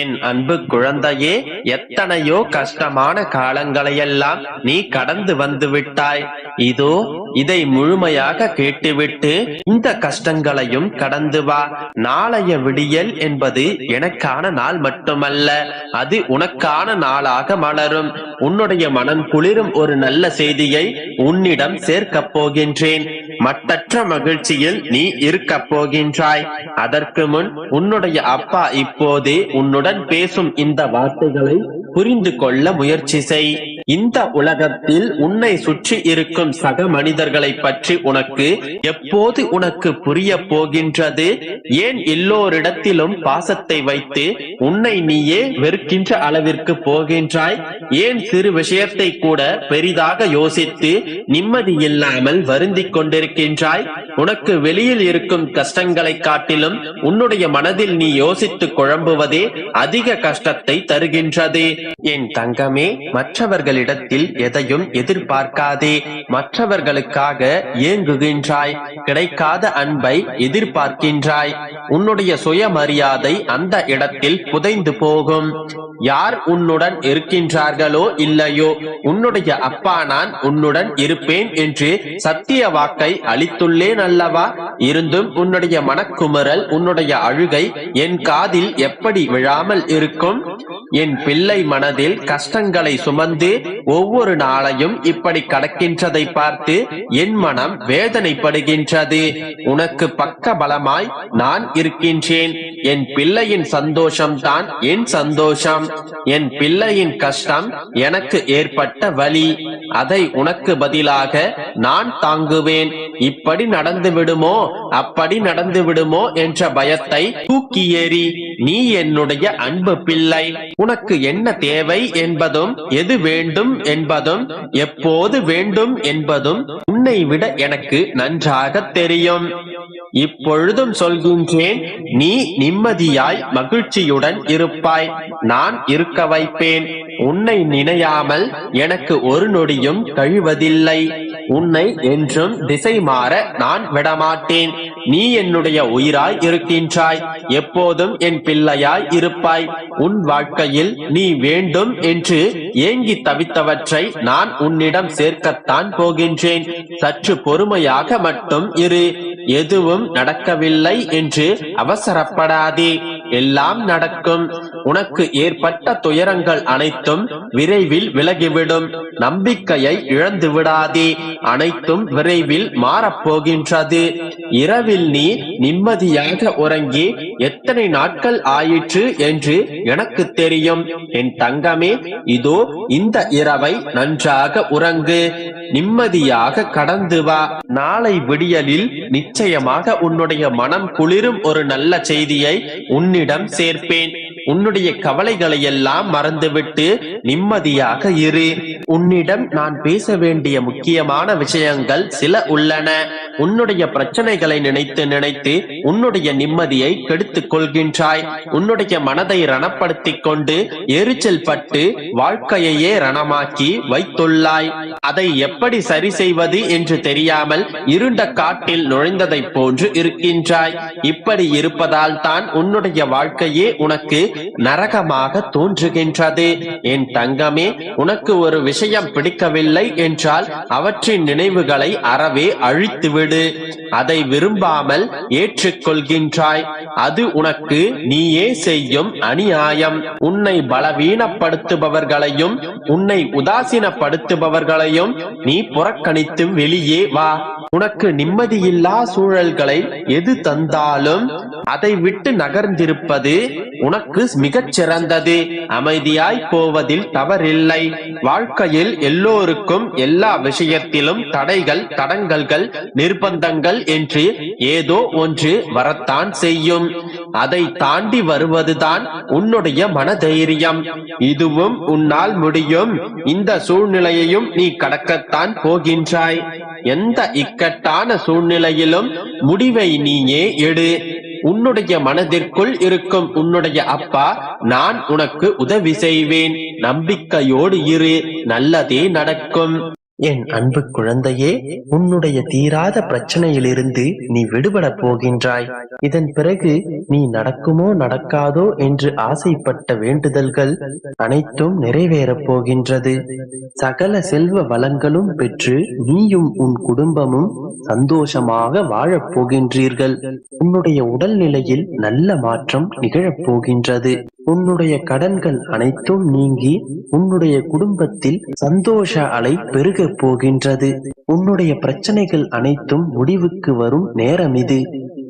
என் அன்பு குழந்தையே எத்தனையோ கஷ்டமான காலங்களையெல்லாம் நீ கடந்து வந்து விட்டாய். இதோ இதை முழுமையாக கேட்டுவிட்டு இந்த கஷ்டங்களையும் கடந்து வா. நாளைய விடியல் என்பது எனக்கான நாள் மட்டுமல்ல அது உனக்கான நாளாக மலரும். உன்னுடைய மனம் குளிரும் ஒரு நல்ல செய்தியை உன்னிடம் சேர்க்கப் போகின்றேன். மட்டற்ற மகிழ்ச்சியில் நீ இருக்கப் போகின்றாய். அதற்கு முன் உன்னுடைய அப்பா இப்போதே உன்னுடன் பேசும் இந்த வார்த்தைகளை புரிந்து கொள்ள முயற்சி செய். இந்த உலகத்தில் உன்னை சுற்றி இருக்கும் சக மனிதர்களை பற்றி உனக்கு எப்போது உனக்கு புரிய போகின்றது? ஏன் எல்லோரிடத்திலும் பாசத்தை வைத்து உன்னை நீயே வெறுக்கின்ற அளவிற்கு போகின்றாய்? ஏன் சிறு விஷயத்தை கூட பெரிதாக யோசித்து நிம்மதி இல்லாமல் வருந்திக் கொண்டிருக்கின்றாய்? உனக்கு வெளியில் இருக்கும் கஷ்டங்களை காட்டிலும் உன்னுடைய மனதில் நீ யோசித்து குழம்புவதே அதிக கஷ்டத்தை தருகின்றது. என் தங்கமே மற்றவர்களிடம் மற்றவர்களிடத்தில் எதையும் எதிர்பார்க்காதே. மற்றவர்களுக்காக ஏங்குகின்றாய். கிடைக்காத அன்பை எதிர்பார்க்கின்றாய். உன்னுடைய சுயமரியாதை அந்த இடத்தில் புதைந்து போகும். யார் உன்னுடன் இருக்கின்றார்களோ இல்லையோ. உன்னுடைய அப்பா நான் உன்னுடன் இருப்பேன் என்று சத்திய வாக்கை அளித்துள்ளேன் அல்லவா? இருந்தும் உன்னுடைய மனக்குமுறல் உன்னுடைய அழுகை என் காதில் எப்படி விழாமல் இருக்கும்? என் பிள்ளை மனதில் கஷ்டங்களை சுமந்து ஒவ்வொரு நாளையும் இப்படி கடக்கின்றதை பார்த்து என் மனம் வேதனைப்படுகின்றது. உனக்கு பக்க பலமாய் நான் இருக்கின்றேன். என் பிள்ளையின் சந்தோஷம்தான் என் சந்தோஷம். என் பிள்ளையின் கஷ்டம் எனக்கு ஏற்பட்ட வலி. அதை உனக்கு பதிலாக நான் தாங்குவேன். இப்படி நடந்து விடுமோ? அப்படி நடந்து விடுமோ என்ற பயத்தை தூக்கி ஏறி நீ என்னுடைய அன்பு பிள்ளை உனக்கு என்ன தேவை என்பதும் எது வேண்டும் என்பதும் எப்போது வேண்டும் என்பதும் உன்னை விட எனக்கு நன்றாக தெரியும். இப்பொழுதும் சொல்கின்றேன் நீ நிம்மதியாய் மகிழ்ச்சியுடன் இருப்பாய். நான் இருக்க வைப்பேன். உன்னை நினையாமல் எனக்கு ஒரு நொடியும் கழிவதில்லை. உன்னை என்றும் திசை மாற நான் விடமாட்டேன். நீ என்னுடைய உயிராய் இருக்கின்றாய். எப்போதும் என் பிள்ளையாய் இருப்பாய். உன் வாழ்க்கையில் நீ வேண்டும் என்று ஏங்கி தவித்தவற்றை நான் உன்னிடம் சேர்க்கத்தான் போகின்றேன். சற்று பொறுமையாக மட்டும் இரு. எதுவும் நடக்கவில்லை என்று அவசரப்படாதே. எல்லாம் நடக்கும். உனக்கு ஏற்பட்ட துயரங்கள் அனைத்தும் விரைவில் விலகிவிடும். நம்பிக்கையை இழந்து விடாதே அனைத்தும் விரைவில் மாறப்போகின்றது. இரவில் நீ நிம்மதியாக உறங்கி எத்தனை நாட்கள் ஆயிற்று என்று எனக்கு தெரியும். என் தங்கமே இதோ இந்த இரவை நன்றாக உறங்கு. நிம்மதியாக கடந்து வா. நாளை விடியலில் நிச்சயமாக உன்னுடைய மனம் குளிரும் ஒரு நல்ல செய்தியை உன்னிடம் சேர்ப்பேன். உன்னுடைய கவலைகளை எல்லாம் மறந்துவிட்டு நிம்மதியாக இரு. உன்னிடம் நான் பேச வேண்டிய முக்கியமான விஷயங்கள் சில உள்ளன. உன்னுடைய பிரச்சனைகளை நினைத்து நினைத்து உன்னுடைய நிம்மதியை கெடுத்துக் கொள்கின்றாய். உன்னுடைய மனதை ரணப்படுத்திக் கொண்டு எரிச்சல் பட்டு வாழ்க்கையையே ரணமாக்கி வைத்துள்ளாய். அதை எப்படி சரி செய்வது என்று தெரியாமல் இருண்ட காட்டில் நுழைந்ததைப் போன்று இருக்கின்றாய். இப்படி இருப்பதால் தான் உன்னுடைய வாழ்க்கையே உனக்கு நரகமாக தோன்றுகின்றது. என் தங்கமே உனக்கு ஒரு விஷயம் பிடிக்கவில்லை என்றால் அவற்றின் நினைவுகளை அறவே அழித்துவிடும் വീട് அதை விரும்பாமல் ஏற்றுக்கொள்கின்றாய். அது உனக்கு நீயே செய்யும் அநியாயம். உன்னை பலவீனப்படுத்துபவர்களையும் உன்னை உதாசீனப்படுத்துபவர்களையும் நீ புறக்கணித்து வெளியே வா. உனக்கு நிம்மதியில்லா சூழல்களை எது தந்தாலும் அதை விட்டு நகர்ந்திருப்பது உனக்கு மிகச் சிறந்தது அமைதியாய் போவதில் தவறில்லை. வாழ்க்கையில் எல்லோருக்கும் எல்லா விஷயத்திலும் தடைகள் தடங்கல்கள் நிர்பந்தங்கள் என்று ஏதோ ஒன்று வரத்தான் செய்யும். அதை தாண்டி வருவதுதான் உன்னுடைய மனதைரியம். இதுவும் உன்னால் முடியும். இந்த சூழ்நிலையையும் நீ கடக்கத்தான் போகின்றாய். எந்த இக்கட்டான சூழ்நிலையிலும் முடிவை நீயே எடு. உன்னுடைய மனதிற்குள் இருக்கும் உன்னுடைய அப்பா நான் உனக்கு உதவி செய்வேன். நம்பிக்கையோடு இரு. நல்லதே நடக்கும். என் அன்பு குழந்தையே உன்னுடைய தீராத பிரச்சனையிலிருந்து நீ விடுபடப் போகின்றாய். இதன் பிறகு நீ நடக்குமோ நடக்காதோ என்று ஆசைப்பட்ட வேண்டுதல்கள் அனைத்தும் நிறைவேறப் போகின்றது. சகல செல்வ வளங்களும் பெற்று நீயும் உன் குடும்பமும் சந்தோஷமாக வாழப் போகின்றீர்கள். உன்னுடைய உடல்நிலையில் நல்ல மாற்றம் நிகழப் போகின்றது. உன்னுடைய கடன்கள் அனைத்தும் நீங்கி உன்னுடைய குடும்பத்தில் சந்தோஷ அலை பெருகப் போகின்றது. உன்னுடைய பிரச்சனைகள் அனைத்தும் முடிவுக்கு வரும் நேரம் இது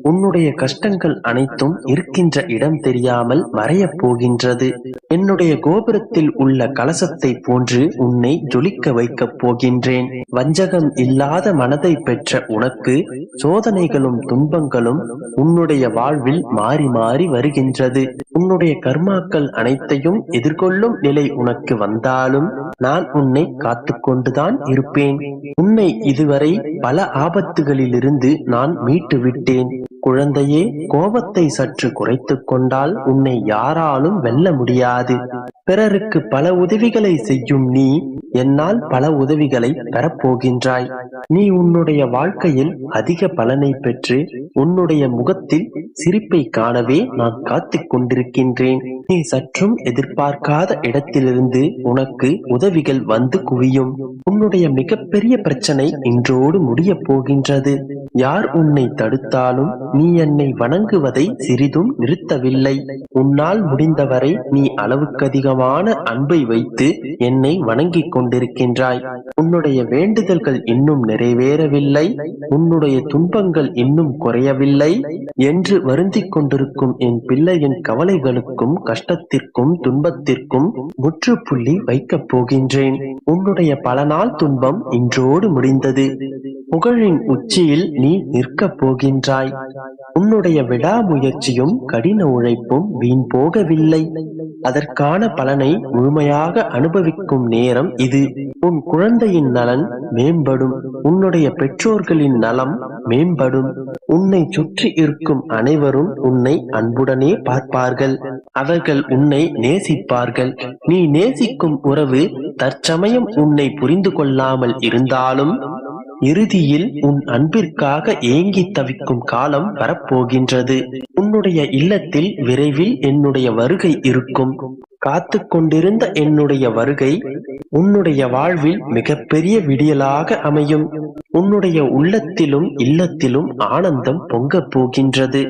உன்னுடைய கஷ்டங்கள் அனைத்தும் இருக்கின்ற இடம் தெரியாமல் மறையப் போகின்றது. என்னுடைய கோபுரத்தில் உள்ள கலசத்தை போன்று உன்னை ஜொலிக்க வைக்கப் போகின்றேன். வஞ்சகம் இல்லாத மனதை பெற்ற உனக்கு சோதனைகளும் துன்பங்களும் உன்னுடைய வாழ்வில் மாறி மாறி வருகின்றது. உன்னுடைய கர்மாக்கள் அனைத்தையும் எதிர்கொள்ளும் நிலை உனக்கு வந்தாலும் நான் உன்னை காத்து கொண்டுதான் இருப்பேன். உன்னை இதுவரை பல ஆபத்துகளிலிருந்து நான் மீட்டு விட்டேன். குழந்தையே கோபத்தை சற்று குறைத்துக் கொண்டால் உன்னை யாராலும் வெல்ல முடியாது. பிறருக்கு பல உதவிகளை செய்யும் நீ என்னால் பல உதவிகளை பெறப்போகின்றாய். நீ உன்னுடைய வாழ்க்கையில் அதிக பலனை பெற்று உன்னுடைய முகத்தில் சிரிப்பை காணவே நான் காத்துக் கொண்டிருக்கின்றேன். நீ சற்றும் எதிர்பார்க்காத இடத்திலிருந்து உனக்கு உதவிகள் வந்து குவியும். உன்னுடைய மிகப்பெரிய பிரச்சனை இன்றோடு முடிய போகின்றது. யார் உன்னை தடுத்தாலும் நீ என்னை வணங்குவதை சிறிதும் நிறுத்தவில்லை. உன்னால் முடிந்தவரை நீ அளவுக்கதிகமான அன்பை வைத்து என்னை வணங்கிக் கொண்டிருக்கின்றாய். உன்னுடைய வேண்டுதல்கள் இன்னும் நிறைவேறவில்லை. உன்னுடைய துன்பங்கள் இன்னும் குறையவில்லை என்று வருந்திக் கொண்டிருக்கும் என் பிள்ளையின் கவலைகளுக்கும் கஷ்டத்திற்கும் துன்பத்திற்கும் முற்றுப்புள்ளி வைக்கப் போகின்றேன். உன்னுடைய பல நாள் துன்பம் இன்றோடு முடிந்தது. புகழின் உச்சியில் நீ நிற்கப் போகின்றாய். உன்னுடைய விடாமுயற்சியும் கடின உழைப்பும் வீண் போகவில்லை. அதற்கான பலனை முழுமையாக அனுபவிக்கும் நேரம் இது. உன் குழந்தையின் நலன் மேம்படும். உன்னுடைய பெற்றோர்களின் நலம் மேம்படும். உன்னை சுற்றி இருக்கும் அனைவரும் உன்னை அன்புடனே பார்ப்பார்கள். அவர்கள் உன்னை நேசிப்பார்கள். நீ நேசிக்கும் உறவு தற்சமயம் உன்னை புரிந்து கொள்ளாமல் இருந்தாலும் இறுதியில் உன் அன்பிற்காக ஏங்கி தவிக்கும் காலம் வரப்போகின்றது. உன்னுடைய இல்லத்தில் விரைவில் என்னுடைய வருகை இருக்கும். காத்து கொண்டிருந்த என்னுடைய வருகை உன்னுடைய வாழ்வில் மிகப்பெரிய விடியலாக அமையும். உன்னுடைய உள்ளத்திலும் இல்லத்திலும் ஆனந்தம் பொங்கப் போகின்றது.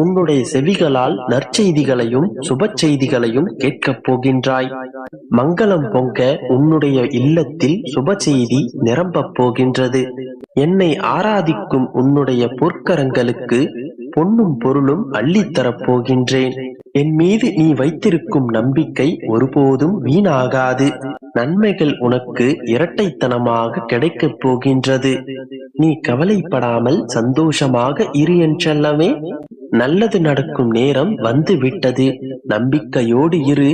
உன்னுடைய செவிகளால் நற்செய்திகளையும் சுப செய்திகளையும் கேட்கப் போகின்றாய். மங்களம் பொங்க உன்னுடைய இல்லத்தில் சுப செய்தி நிரம்பப் போகின்றது. என்னை ஆராதிக்கும் உன்னுடைய பொற்கரங்களுக்கு பொன்னும் பொருளும் அள்ளித்தரப் போகின்றேன். என் மீது நீ வைத்திருக்கும் நம்பிக்கை ஒருபோதும் வீணாகாது. நன்மைகள் உனக்கு இரட்டைத்தனமாக கிடைக்கப் போகின்றது. நீ கவலைப்படாமல் சந்தோஷமாக இரு என்றல்லவே நல்லது நடக்கும் நேரம் வந்து விட்டது. நம்பிக்கையோடு இரு.